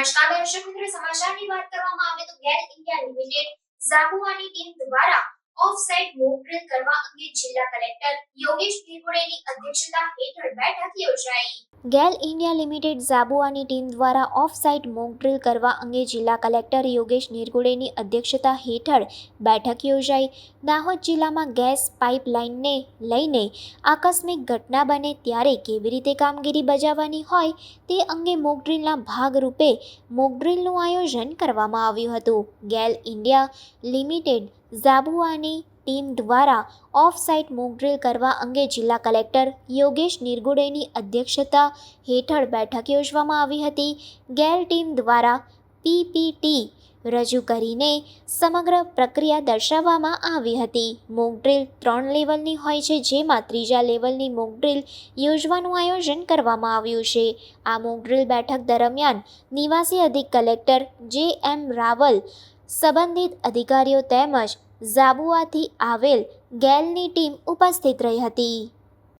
નમસ્કાર દર્શક મિત્રો, સમાચારની વાત કરવામાં આવે તો ગેલ ઇન્ડિયા લિમિટેડ ઝાબુઆની ટીમ દ્વારા ઓફસાઇડ મોકડ્રીલ કરવા અંગે જિલ્લા કલેક્ટર યોગેશ ભેગોડેની અધ્યક્ષતા હેઠળ બેઠક યોજાઈ. ગેલ ઇન્ડિયા લિમિટેડ ઝાબુઆની ટીમ દ્વારા ઓફ સાઇટ મોક ડ્રિલ કરવા અંગે જિલ્લા કલેક્ટર યોગેશ નિરગુડેની અધ્યક્ષતા હેઠળ બેઠક યોજાઈ. દાહોદ જિલ્લામાં ગેસ પાઇપલાઇનને લઈને આકસ્મિક ઘટના બને ત્યારે કેવી રીતે કામગીરી બજાવવાની હોય તે અંગે મોકડ્રીલના ભાગરૂપે મોકડ્રીલનું આયોજન કરવામાં આવ્યું હતું. ગેલ ઇન્ડિયા લિમિટેડ ઝાબુઆની ટીમ દ્વારા ઓફ સાઇટ મોકડ્રીલ કરવા અંગે જિલ્લા કલેક્ટર યોગેશ નિર્ગુડેની અધ્યક્ષતા હેઠળ બેઠક યોજવામાં આવી હતી. ગેલ ટીમ દ્વારા પીપીટી રજૂ કરીને સમગ્ર પ્રક્રિયા દર્શાવવામાં આવી હતી. મોકડ્રીલ ત્રણ લેવલની હોય છે, જેમાં ત્રીજા લેવલની મોકડ્રીલ યોજવાનું આયોજન કરવામાં આવ્યું છે. આ મોકડ્રીલ બેઠક દરમિયાન નિવાસી અધિક કલેક્ટર જે એમ રાવલ, સંબંધિત અધિકારીઓ તેમજ ઝાબુઆથી આવેલ ગેલની ટીમ ઉપસ્થિત રહી હતી.